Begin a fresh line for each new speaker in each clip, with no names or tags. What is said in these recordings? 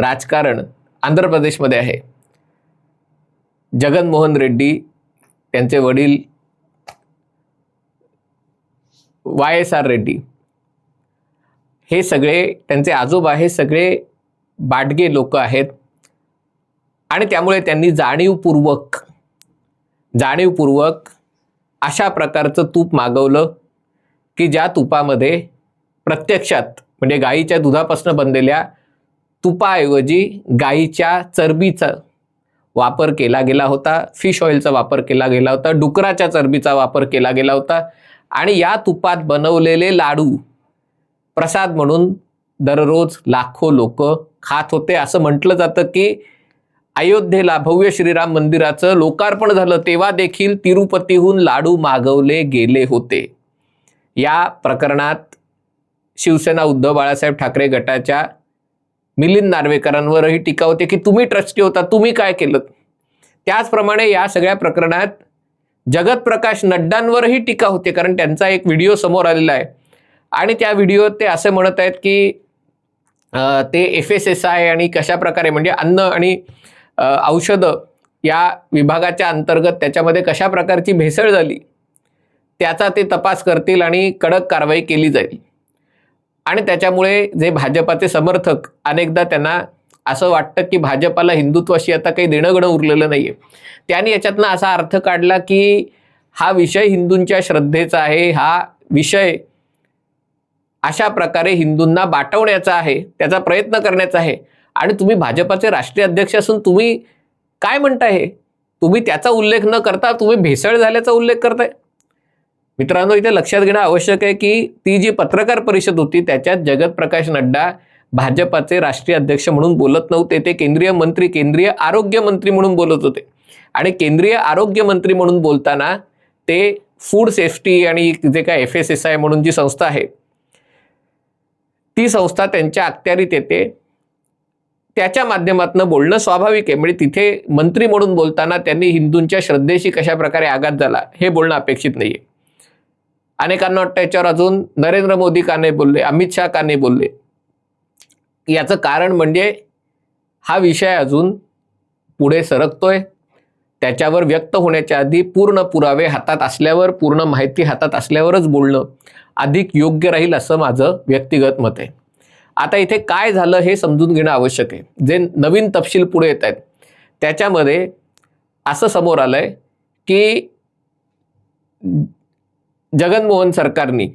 राजकारण आंध्र प्रदेशमध्ये आहे. जगनमोहन रेड्डी त्यांचे वडील वाय एस आर रेड्डी. हे सगळे त्यांचे आजोबा हे सगळे बाटगे लोक आहेत. आणि त्यामुळे त्यांनी जाणीवपूर्वक जाणीवपूर्वक अशा प्रकारचं तूप मागवलं की ज्या तुपामध्ये प्रत्यक्षात म्हणजे गाईच्या दुधापासून बनलेल्या तुपाऐवजी गाईच्या चरबीचा वापर केला गेला होता फिश ऑइलचा वापर केला गेला होता डुकराच्या चरबीचा वापर केला गेला होता आणि या तुपात बनवलेले लाडू प्रसाद म्हणून दररोज लाखो लोक खात होते. असं म्हटलं जातं की अयोध्येला भव्य श्रीराम मंदिराचं लोकार्पण झालं तेव्हा देखील तिरुपतीहून लाडू मागवले गेले होते. या प्रकरणात शिवसेना उद्धव बाळासाहेब ठाकरे गटाच्या मिलिंद नार्वेकरांवरही टीका होते की तुम्ही ट्रस्टी होता तुम्ही काय केलं? त्याचप्रमाणे या सगळ्या प्रकरणात जगत प्रकाश नड्डांवरही टीका होते कारण त्यांचा एक व्हिडिओ समोर आलेला आहे. आणि त्या व्हिडिओत ते असे म्हणत आहेत की ते एफ एस एस आय आणि कशा प्रकारे म्हणजे अन्न आणि औषधं या विभागाच्या अंतर्गत त्याच्यामध्ये कशा प्रकारची भेसळ झाली त्याचा ते तपास करतील आणि कडक कारवाई केली जाईल. आणि त्याच्यामुळे जे भाजपाचे समर्थक अनेकदा त्यांना असं वाटतं की भाजपाला हिंदुत्वाशी आता काही देणं उरलेलं नाही आहे त्यांनी याच्यातनं असा अर्थ काढला की हा विषय हिंदूंच्या श्रद्धेचा आहे हा विषय अशा प्रकारे हिंदूंना बाटवण्याचा आहे त्याचा प्रयत्न करण्याचा आहे. आणि तुम्ही भाजपाचे राष्ट्रीय अध्यक्ष असून तुम्ही काय म्हणताय हे? तुम्ही त्याचा उल्लेख न करता तुम्ही भेसळ झाल्याचा उल्लेख करताय? मित्रांनो इथे लक्षात घेणं आवश्यक आहे की ती जी पत्रकार परिषद होती त्याच्यात जगत प्रकाश नड्डा भाजपाचे राष्ट्रीय अध्यक्ष म्हणून बोलत नव्हते. ते केंद्रीय मंत्री केंद्रीय आरोग्य मंत्री म्हणून बोलत होते. आणि केंद्रीय आरोग्य मंत्री म्हणून बोलताना ते फूड सेफ्टी आणि जे काय एफ एस एस आय म्हणून जी संस्था आहे ती संस्था त्यांच्या अखत्यारीत येते. त्याच्या माध्यमातून बोलणं स्वाभाविक आहे. म्हणजे तिथे मंत्री म्हणून बोलताना त्यांनी हिंदूंच्या श्रद्धेशी कशा प्रकारे आघात झाला हे बोलणं अपेक्षित नाही आहे अनेकांना वाटतं याच्यावर अजून नरेंद्र मोदी का नाही बोलले अमित शहा का नाही बोलले? याचं कारण म्हणजे हा विषय अजून पुढे सरकतोय. त्याच्यावर व्यक्त होण्याच्या आधी पूर्ण पुरावे हातात असल्यावर पूर्ण माहिती हातात असल्यावरच बोलणं अधिक योग्य राहील असं माझं व्यक्तिगत मत आहे. आता इथे काय झालं हे समजून घेणं आवश्यक आहे. जे नवीन तपशील पुढे येत आहेत त्याच्यामध्ये असं समोर आलं आहे की जगनमोहन सरकारनी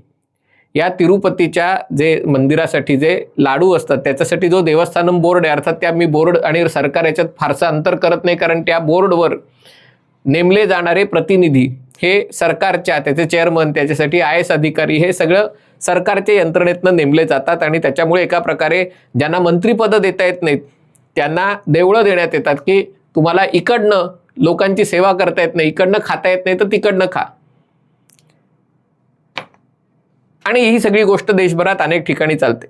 या तिरुपतीच्या जे मंदिरासाठी जे लाडू असतात त्याच्यासाठी जो देवस्थानम बोर्ड आहे अर्थात त्या मी बोर्ड आणि सरकार याच्यात फारसं अंतर करत नाही कारण त्या बोर्डवर नेमले जाणारे प्रतिनिधी हे सरकारच्या त्याचे चेअरमन त्याच्यासाठी आय एस अधिकारी हे सगळं सरकारच्या यंत्रणेतनं नेमले जातात आणि त्याच्यामुळे एका प्रकारे ज्यांना मंत्रीपदं देता येत नाहीत त्यांना देवळं देण्यात येतात की तुम्हाला इकडनं लोकांची सेवा करता येत नाही इकडनं खाता येत नाही तर तिकडनं खा. आणि ही सगळी गोष्ट देशभरात अनेक ठिकाणी चालते.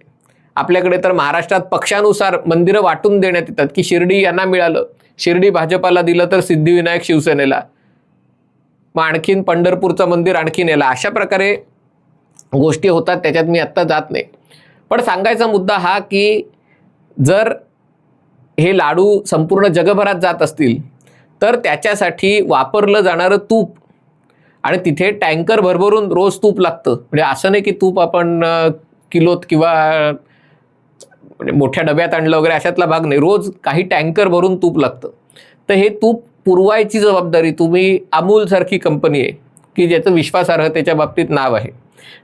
आपल्याकडे तर महाराष्ट्रात पक्षानुसार मंदिरं वाटून देण्यात येतात की शिर्डी यांना मिळालं. शिर्डी भाजपाला दिलं तर सिद्धिविनायक शिवसेनेला. मग आणखीन पंढरपूरचं मंदिर आणखीन याला. अशा प्रकारे गोष्टी होतात त्याच्यात मी आत्ता जात नाही. पण सांगायचा मुद्दा हा की जर हे लाडू संपूर्ण जगभरात जात असतील तर त्याच्यासाठी वापरलं जाणारं तूप आणि तिथे टँकर भरभरून रोज तूप लागतं. म्हणजे असं नाही की तूप आपण किलोत किंवा म्हणजे मोठ्या डब्यात आणलं वगैरे अशातला भाग नाही. रोज काही टँकर भरून तूप लागतं. तर हे तूप पुरवायची जबाबदारी तुम्ही अमूलसारखी कंपनी आहे की ज्याचं विश्वासार्हतेच्या बाबतीत नाव आहे.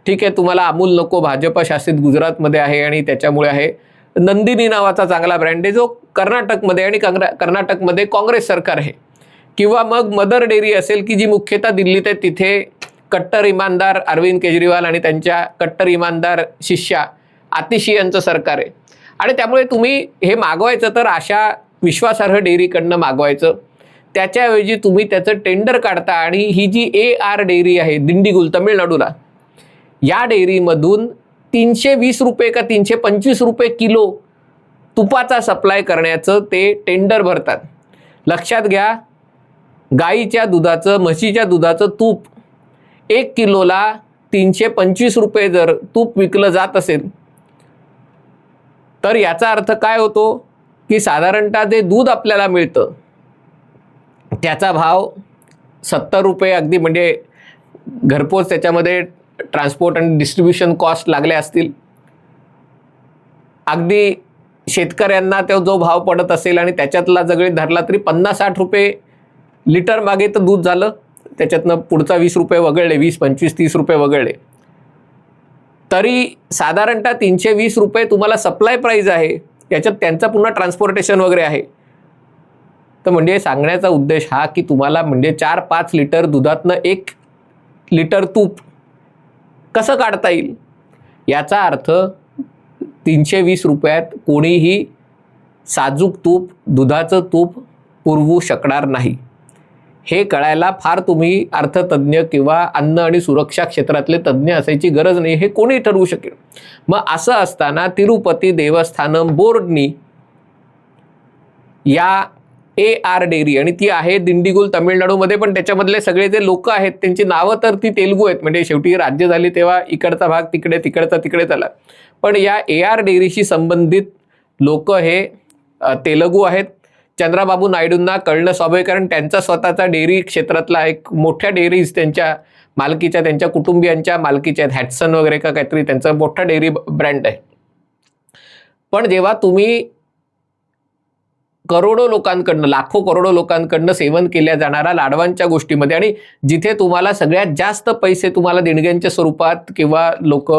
ठीक आहे तुम्हाला अमूल नको भाजपा शासित गुजरातमध्ये आहे आणि त्याच्यामुळे आहे. नंदिनी नावाचा चांगला ब्रँड आहे जो कर्नाटकमध्ये आणि काँग्रे कर्नाटकमध्ये काँग्रेस सरकार आहे. किंवा मग मदर डेअरी असेल की जी मुख्यतः दिल्लीत आहे तिथे कट्टर इमानदार अरविंद केजरीवाल आणि त्यांच्या कट्टर इमानदार शिष्या आतिशी यांचं सरकार आहे. आणि त्यामुळे तुम्ही हे मागवायचं तर अशा विश्वासार्ह डेअरीकडनं मागवायचं. त्याच्याऐवजी तुम्ही त्याचं टेंडर काढता आणि ही जी ए आर डेअरी आहे दिंडीगुल तमिळनाडूला या डेअरीमधून तीनशे वीस रुपये का तीनशे पंचवीस रुपये किलो तुपाचा सप्लाय करण्याचं ते टेंडर भरतात. लक्षात घ्या गाईच्या दुधाचं म्हशीच्या दुधाचं तूप. एक किलोला तीनशे पंचवीस रुपये जर तूप विकलं जात असेल तर याचा अर्थ काय होतो? की साधारणतः जे दूध आपल्याला मिळतं त्याचा भाव सत्तर रुपये अगदी म्हणजे घरपोच त्याच्यामध्ये ट्रान्सपोर्ट आणि डिस्ट्रीब्युशन कॉस्ट लागले असतील. अगदी शेतकऱ्यांना तो जो भाव पडत असेल आणि त्याच्यातला जगळी धरला तरी पन्नास साठ रुपये लिटर मागे तर दूध झालं. त्याच्यातनं पुढचा वीस रुपये वगळले वीस पंचवीस तीस रुपये वगळले. तरी साधारणतः तीनशे वीस रुपये तुम्हाला सप्लाय प्राईज आहे. याच्यात त्यांचं पुन्हा ट्रान्सपोर्टेशन वगैरे आहे. तर म्हणजे सांगण्याचा उद्देश हा की तुम्हाला म्हणजे चार पाच लिटर दुधातनं एक लिटर तूप कसं काढता येईल? याचा अर्थ तीनशे वीस रुपयात कोणीही साजूक तूप दुधाचं तूप पुरवू शकणार नाही. हे कळायला फार तुम्ही अर्थतज्ञ किंवा अन्न आणि सुरक्षा क्षेत्रातले तज्ज्ञ असायची गरज नाही हे कोणी ठरवू शकेल? मग असं असताना तिरुपती देवस्थानम बोर्डनी या ए आर डेअरी आणि ती आहे दिंडीगुल तामिळनाडूमध्ये पण त्याच्यामधले सगळे जे लोक आहेत त्यांची नावं तर ती तेलगू आहेत. म्हणजे शेवटी राज्य झाली तेव्हा इकडचा भाग तिकडे तिकडचा तिकडे झाला. पण या ए आर डेअरीशी संबंधित लोक हे तेलगू आहेत. चंद्राबाबू नायडूंना कळणं स्वाभाविक कारण त्यांचा स्वतःचा डेअरी क्षेत्रातला एक मोठ्या डेअरीज त्यांच्या मालकीच्या त्यांच्या कुटुंबियांच्या मालकीच्या आहेत. हॅटसन वगैरे का काहीतरी त्यांचा मोठा डेअरी ब्रँड आहे. पण जेव्हा तुम्ही करोडो लोकांकडनं लाखो करोडो लोकांकडनं सेवन केल्या जाणाऱ्या लाडवांच्या गोष्टीमध्ये आणि जिथे तुम्हाला सगळ्यात जास्त पैसे तुम्हाला देणग्यांच्या स्वरूपात किंवा लोक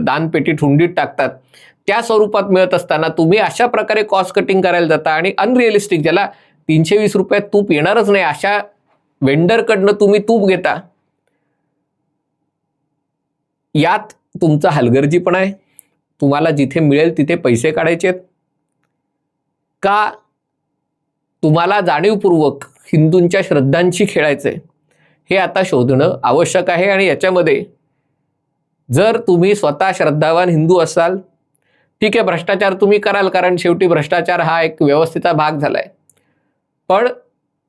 दानपेटीत हुंडीत टाकतात त्या स्वरूपात मिळत असताना तुम्ही अशा प्रकारे कॉस्ट कटिंग करायला जाता आणि अनरिअलिस्टिक ज्याला तीनशे वीस रुपयात तूप येणारच नाही अशा वेंडरकडनं तुम्ही तूप घेता. यात तुमचा हलगर्जीपणा आहे. तुम्हाला जिथे मिळेल तिथे पैसे काढायचे आहेत. का तुम्हाला जाणीवपूर्वक हिंदूंच्या श्रद्धांशी खेळायचंय हे आता शोधणं आवश्यक आहे आणि याच्यामध्ये जर तुम्ही स्वतः श्रद्धावान हिंदू असाल ठीक आहे भ्रष्टाचार तुम्ही कराल कारण शेवटी भ्रष्टाचार हा एक व्यवस्थेचा भाग झालाय. पण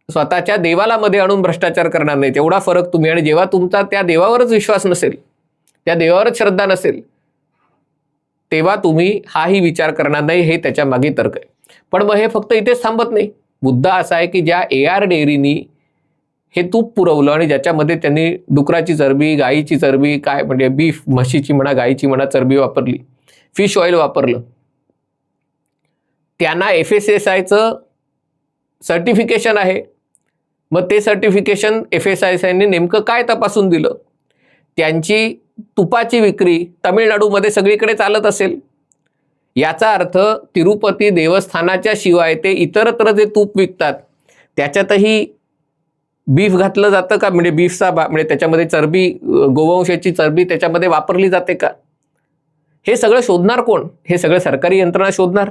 स्वतःच्या देवाला मध्ये आणून भ्रष्टाचार करणार नाही तेवढा फरक तुम्ही आणि जेव्हा तुमचा त्या देवावरच विश्वास नसेल त्या देवावरच श्रद्धा नसेल तेव्हा तुम्ही हाही विचार करणार नाही हे त्याच्यामागे तर्क आहे. पण मग हे फक्त इथेच थांबत नाही. मुद्दा असा आहे की ज्या ए आर डेअरीनी हे तूप पुरवलं आणि ज्याच्यामध्ये त्यांनी डुकराची चरबी गाईची चरबी काय म्हणजे बीफ म्हशीची म्हणा गाईची म्हणा चरबी वापरली फिश ऑइल वापरलं. त्यांना एफ एस एस आयचं सर्टिफिकेशन आहे. मग ते certification F S S I नेमकं काय तपासून दिलं? त्यांची तुपाची विक्री तमिळनाडूमध्ये सगळीकडे चालत असेल. याचा अर्थ तिरुपती देवस्थानाच्या शिवाय ते इतरत्र जे तूप विकतात त्याच्यातही बीफ घातलं जातं का? म्हणजे बीफचा बा म्हणजे त्याच्यामध्ये चरबी गोवंशाची चरबी त्याच्यामध्ये वापरली जाते का? हे सगळं शोधणार कोण? हे सगळं सरकारी यंत्रणा शोधणार.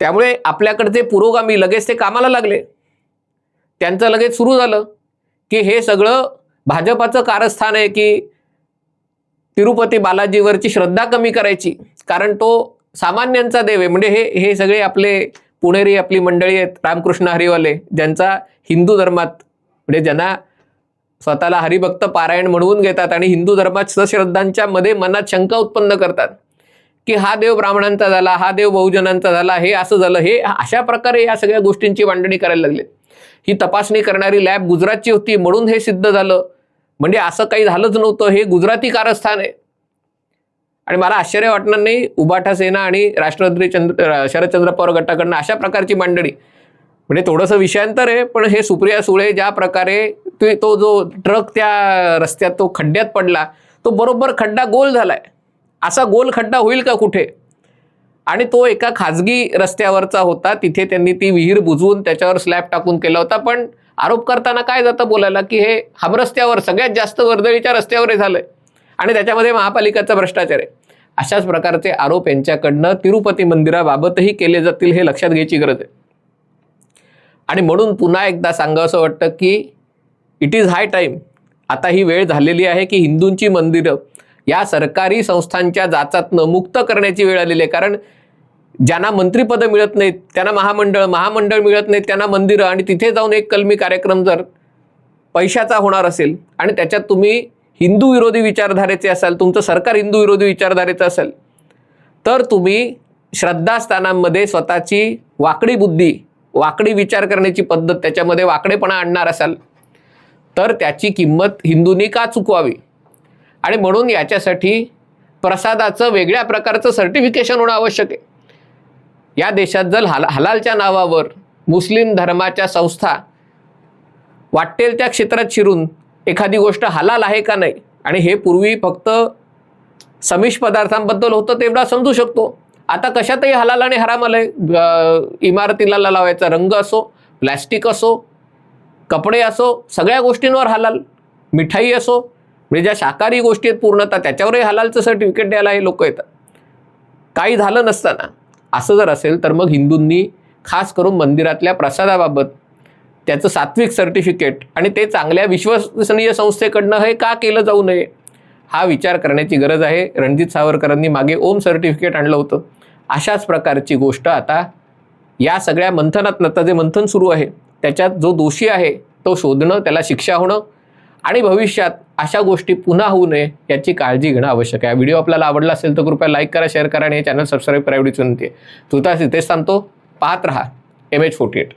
त्यामुळे आपल्याकडचे पुरोगामी लगेच ते कामाला लागले. त्यांचं लगेच सुरू झालं की हे सगळं भाजपाचं कारस्थान आहे की तिरुपती बालाजीवरची श्रद्धा कमी करायची. कारण तो सामान्यांचा देव आहे. म्हणजे हे हे सगळे आपले पुणेरी आपली मंडळी आहेत. रामकृष्ण हरिवाले ज्यांचा हिंदू धर्मात म्हणजे ज्यांना स्वतःला हरिभक्त पारायण म्हणवून घेतात आणि हिंदू धर्मात सश्रद्धांच्या मध्ये मनात शंका उत्पन्न करतात. की हा देव ब्राह्मणांचा झाला हा देव बहुजनांचा झाला हे असं झालं हे अशा प्रकारे या सगळ्या गोष्टींची मांडणी करायला लागले ही तपासणी करणारी लॅब गुजरातची होती म्हणून हे सिद्ध झालं. म्हणजे असं काही झालंच नव्हतं हे गुजराती कारस्थान आहे. आणि मला आश्चर्य वाटणार नाही उबाठा सेना आणि राष्ट्रपती चंद्र शरदचंद्र पवार गटाकडनं अशा प्रकारची मांडणी. म्हणजे थोडंसं विषयांतर आहे पण हे सुप्रिया सुळे ज्या प्रकारे ते- तो जो ट्रक त्या रस्त्यात तो खड्ड्यात पडला तो बरोबर खड्डा गोल झालाय. असा गोल खड्डा होईल का कुठे? आणि तो एका खाजगी रस्त्यावरचा होता तिथे त्यांनी ती विहीर बुजवून त्याच्यावर स्लॅब टाकून केला होता पण आरोप करताना काय जातं बोलायला की हे हमरस्त्यावर सगळ्यात जास्त वर्दळीच्या रस्त्यावर हे झालंय. आणि त्याच्यामध्ये महापालिकेचा भ्रष्टाचार आहे. अशाच प्रकारचे आरोप यांच्याकडनं तिरुपती मंदिराबाबतही केले जातील हे लक्षात घ्यायची गरज आहे. आणि म्हणून पुन्हा एकदा सांगावं असं वाटतं की इट इज हाय टाईम आता ही वेळ झालेली आहे की हिंदूंची मंदिरं या सरकारी संस्थांच्या जाचातनं मुक्त करण्याची वेळ आलेली आहे. कारण ज्यांना मंत्रिपदं मिळत नाहीत त्यांना महामंडळ महामंडळ मिळत नाहीत त्यांना मंदिरं आणि तिथे जाऊन एक कलमी कार्यक्रम जर पैशाचा होणार असेल आणि त्याच्यात तुम्ही हिंदू विरोधी विचारधारेचे असाल तुमचं सरकार हिंदू विरोधी विचारधारेचं असेल तर तुम्ही श्रद्धास्थानांमध्ये स्वतःची वाकडी बुद्धी वाकडी विचार करण्याची पद्धत त्याच्यामध्ये वाकडेपणा आणणार असाल. तर त्याची किंमत हिंदूंनी का चुकवावी? आणि म्हणून याच्यासाठी प्रसादाचं वेगळ्या प्रकारचं सर्टिफिकेशन होणं आवश्यक आहे. या देशात जर हला हलालच्या नावावर मुस्लिम धर्माच्या संस्था वाटेल त्या क्षेत्रात शिरून एखादी गोष्ट हलाल आहे का नाही? आणि हे पूर्वी फक्त समिष पदार्थांबद्दल होतं तेवढा समजू शकतो. आता कशातही हलाल आणि हराम आलं आहे इमारतीला लावायचा रंग असो प्लॅस्टिक असो कपडे असो सगळ्या गोष्टींवर हलाल. मिठाई असो म्हणजे ज्या शाकाहारी गोष्टी आहेत पूर्णतः त्याच्यावरही हलालचं सर्टिफिकेट द्यायला हे लोक येतात. काही झालं नसताना असं जर असेल तर मग हिंदूंनी खास करून मंदिरातल्या प्रसादाबाबत त्याचं सात्विक सर्टिफिकेट आणि ते चांगल्या विश्वसनीय संस्थेकडनं हे का केलं जाऊ नये हा विचार करण्याची गरज आहे. रणजित सावरकरांनी मागे ओम सर्टिफिकेट आणलं होतं. अशाच प्रकारची गोष्ट आता या सगळ्या मंथनात आता जे मंथन सुरू आहे त्याच्यात जो दोषी आहे तो शोधणं त्याला शिक्षा होणं आणि भविष्यात अशा गोष्टी पुन्हा होऊ नये याची काळजी घेणं आवश्यक आहे. व्हिडिओ आपल्याला आवडला असेल तर कृपया लाईक करा शेअर करा आणि हे चॅनल सबस्क्राईब करा एवढीच विनंती आहे. तुर्तास इथेच सांगतो पाहत रहा. M H forty eight